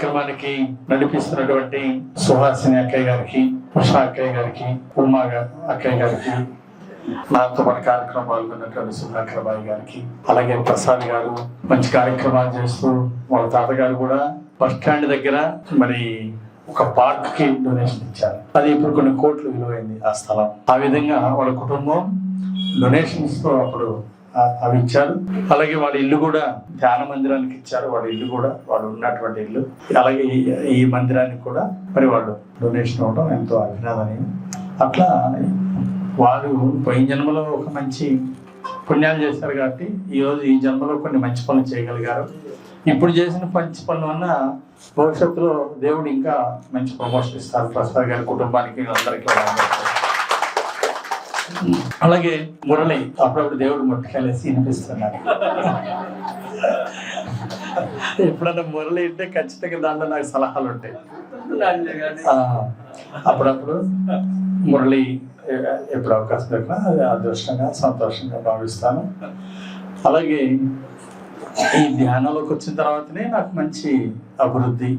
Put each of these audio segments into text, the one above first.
కార్యక్రమానికి నడిపిస్తున్నటువంటి సుహాసిని అక్కయ్య గారికి ఉషా అక్కయ్య గారికి ఉమా అక్కయ్య గారికి నాతో మన కార్యక్రమం పాల్గొన్నటువంటి సుధాకర్ గారికి అలాగే ప్రసాద్ గారు మంచి కార్యక్రమాలు చేస్తూ వాళ్ళ తాతగారు కూడా బస్ స్టాండ్ దగ్గర మరి ఒక పార్క్కి డొనేషన్ ఇచ్చారు. అది ఇప్పుడు కొన్ని కోట్లు విలువైంది ఆ స్థలం. ఆ విధంగా వాళ్ళ కుటుంబం డొనేషన్స్తో అప్పుడు అవి ఇచ్చారు. అలాగే వాళ్ళ ఇల్లు కూడా ధ్యాన మందిరానికి ఇచ్చారు. వాళ్ళ ఇల్లు కూడా వాళ్ళు ఉన్నటువంటి ఇల్లు. అలాగే ఈ- ఈ మందిరానికి కూడా మరి వాళ్ళు డొనేషన్ ఇవ్వడం ఎంతో అభినందనీయం. అట్లా వారు పోయిన జన్మలో ఒక మంచి పుణ్యాలు చేశారు కాబట్టి ఈరోజు ఈ జన్మలో కొన్ని మంచి పనులు చేయగలిగారు. ఇప్పుడు చేసిన మంచి పనుల వల్ల భవిష్యత్తులో దేవుడు ఇంకా మంచి ప్రమోషన్ ఇస్తారు. ప్రసాద్ గారి కుటుంబానికి అందరికీ. అలాగే మురళి అప్పుడప్పుడు దేవుడు ముట్టుకెళ్ళేసి వినిపిస్తున్నాడు. ఎప్పుడన్నా మురళి ఉంటే ఖచ్చితంగా దాంట్లో నాకు సలహాలు ఉంటాయి. అప్పుడప్పుడు మురళి ఎప్పుడు అవకాశం దొరికినా అది అదృష్టంగా సంతోషంగా భావిస్తాను. అలాగే ఈ ధ్యానంలోకి వచ్చిన తర్వాతనే నాకు మంచి అభివృద్ధి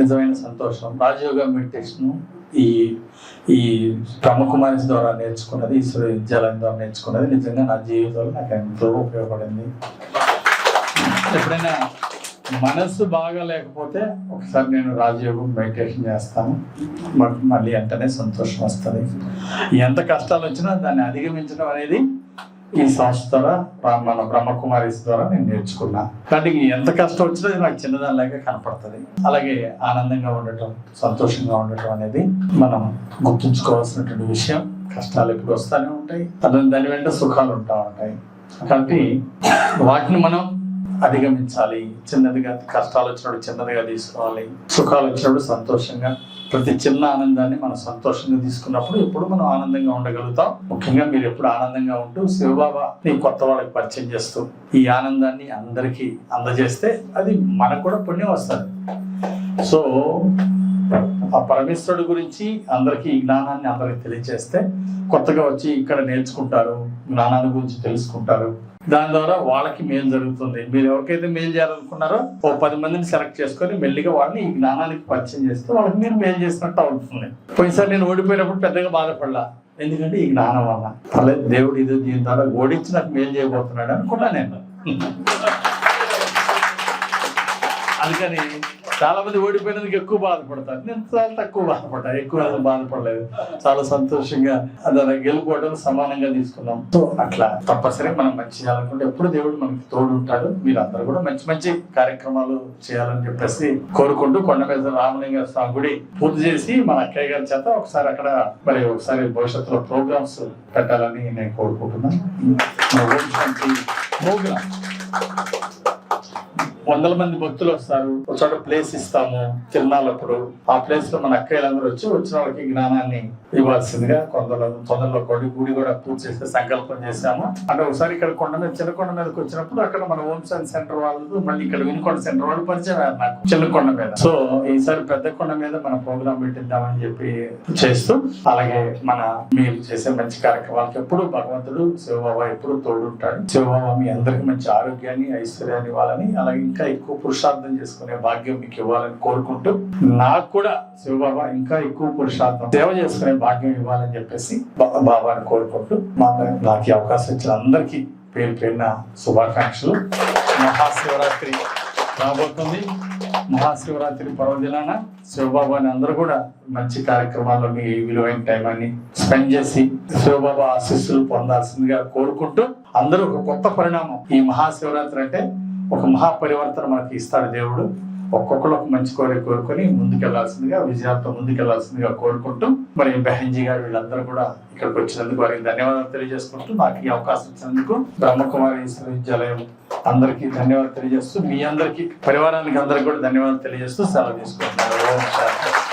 నిజమైన సంతోషం రాజయోగ మెడిటేషను ఈ ఈ బ్రహ్మకుమారి ద్వారా నేర్చుకున్నది ఈశ్వర విద్యాలయం ద్వారా నేర్చుకున్నది నిజంగా నా జీవితంలో నాకు ఎంతో ఉపయోగపడింది. ఎప్పుడైనా మనసు బాగా లేకపోతే ఒకసారి నేను రాజయోగం మెడిటేషన్ చేస్తాను. బట్ మళ్ళీ వెంటనే సంతోషం వస్తుంది. ఎంత కష్టాలు వచ్చినా దాన్ని అధిగమించడం అనేది ఈ సంస్థ ద్వారా మన బ్రహ్మకుమారి ద్వారా నేను నేర్చుకున్నా. కాబట్టి ఎంత కష్టం వచ్చినా నాకు చిన్నదానిలాగా కనపడుతుంది. అలాగే ఆనందంగా ఉండటం సంతోషంగా ఉండటం అనేది మనం గుర్తుంచుకోవాల్సినటువంటి విషయం. కష్టాలు ఎప్పుడు వస్తూనే ఉంటాయి. అదే దాని వెంట సుఖాలు ఉంటా ఉంటాయి. కాబట్టి వాటిని మనం అధిగమించాలి. చిన్నదిగా కష్టాలు వచ్చినప్పుడు చిన్నదిగా తీసుకోవాలి. సుఖాలు వచ్చినప్పుడు సంతోషంగా ప్రతి చిన్న ఆనందాన్ని మనం సంతోషంగా తీసుకున్నప్పుడు ఎప్పుడు మనం ఆనందంగా ఉండగలుగుతాం. ముఖ్యంగా మీరు ఎప్పుడు ఆనందంగా ఉంటూ శివబాబా నీ కొత్త వాళ్ళకి పరిచయం చేస్తూ ఈ ఆనందాన్ని అందరికీ అందజేస్తే అది మనకు కూడా పుణ్యం వస్తుంది. సో ఆ పరమేశ్వరుడు గురించి అందరికీ ఈ జ్ఞానాన్ని అందరికి తెలియజేస్తే కొత్తగా వచ్చి ఇక్కడ నేర్చుకుంటారు జ్ఞానాన్ని గురించి తెలుసుకుంటారు. దాని ద్వారా వాళ్ళకి మేలు జరుగుతుంది. మీరు ఎవరికైతే మేలు చేయాలనుకున్నారో ఓ పది మందిని సెలెక్ట్ చేసుకొని మెల్లిగా వాళ్ళని ఈ జ్ఞానానికి పరిచయం చేస్తే వాళ్ళకి మీరు మేలు చేసినట్టు అవుతుంది. పోయినసారి నేను ఓడిపోయినప్పుడు పెద్దగా బాధపడలా. ఎందుకంటే ఈ జ్ఞానం వల్ల. పర్లేదు దేవుడు ఇది దీని ద్వారా ఓడించి నాకు మేలు చేయబోతున్నాడు అనుకున్నా నేను. అందుకని చాలా మంది ఓడిపోయినందుకు ఎక్కువ బాధపడతారు. నేను చాలా తక్కువ బాధపడ్డా. ఎక్కువ బాధపడలేదు. చాలా సంతోషంగా దాన్ని గెలుపుకోవడం సమానంగా తీసుకున్నాం. సో అట్లా తప్పనిసరి మనం మంచి చేయాలనుకుంటే ఎప్పుడు దేవుడు మనకి తోడు ఉంటాడు మీరు అందరూ కూడా మంచి మంచి కార్యక్రమాలు చేయాలని చెప్పేసి కోరుకుంటూ కొండ మీద రామలింగ స్వామి గుడి పూర్తి చేసి మన అక్కయ్య గారి చేత ఒకసారి అక్కడ మరి ఒకసారి భవిష్యత్తులో ప్రోగ్రామ్స్ పెట్టాలని నేను కోరుకుంటున్నాను. ప్రోగ్రామ్ వందల మంది భక్తులు వస్తారు. ఒక చోట ప్లేస్ ఇస్తాము తిరునాళ్ళప్పుడు. ఆ ప్లేస్లో మన అక్కయ్యలందరూ వచ్చి వచ్చిన వాళ్ళకి జ్ఞానాన్ని ఇవ్వాల్సిందిగా కొందరు తొందరలో కొడి గుడి కూడా పూర్తి చేసే సంకల్పం చేశాము. అంటే ఒకసారి ఇక్కడ కొండ మీద చిన్నకొండ మీదకి వచ్చినప్పుడు అక్కడ మన హోమ్ సైన్స్ సెంటర్ వాళ్ళు మళ్ళీ ఇక్కడ వినుకొండ సెంటర్ వాళ్ళు పరిచయం నాకు. చిన్నకొండ మీద. సో ఈసారి పెద్ద కొండ మీద మన ప్రోగ్రామ్ పెట్టిద్దామని చెప్పి చేస్తూ అలాగే మన మీరు చేసే మంచి కార్యక్రమాలకు ఎప్పుడు భగవంతుడు శివబాబా ఎప్పుడు తోడుంటాడు. శివబాబా మీ అందరికి మంచి ఆరోగ్యాన్ని ఐశ్వర్యాన్ని ఇవ్వాలని అలాగే ఇంకా ఎక్కువ పురుషార్థం చేసుకునే భాగ్యం మీకు ఇవ్వాలని కోరుకుంటూ నాకు కూడా శివబాబా ఇంకా ఎక్కువ పురుషార్థం సేవ చేసుకునే భాగ్యం ఇవ్వాలని చెప్పేసి బాబాని కోరుకుంటూ మా నాకు అవకాశం ఇచ్చిన అందరికీ పేరు పేరున శుభాకాంక్షలు. మహాశివరాత్రి రాబోతుంది. మహాశివరాత్రి పర్వదినాన శివబాబాని అందరూ కూడా మంచి కార్యక్రమాల్లో మీ విలువైన టైం స్పెండ్ చేసి శివబాబా ఆశీస్సులు పొందాల్సిందిగా కోరుకుంటూ అందరూ ఒక కొత్త పరిణామం ఈ మహాశివరాత్రి అంటే ఒక మహా పరివర్తన మనకి ఇస్తాడు దేవుడు. ఒక్కొక్కరు ఒక మంచి కోరిక కోరుకొని ముందుకెళ్ళాల్సిందిగా విజయాలతో ముందుకెళ్ళాల్సిందిగా కోరుకుంటూ మరి బెహంజీ గారు వీళ్ళందరూ కూడా ఇక్కడికి వచ్చినందుకు వారికి ధన్యవాదాలు తెలియజేసుకుంటూ నాకు ఈ అవకాశం ఇచ్చినందుకు బ్రహ్మకుమారి విశ్వవిద్యాలయం అందరికీ ధన్యవాదాలు తెలియజేస్తూ మీ అందరికీ పరివారానికి అందరికీ కూడా ధన్యవాదాలు తెలియజేస్తూ సెలవు తీసుకుంటున్నారు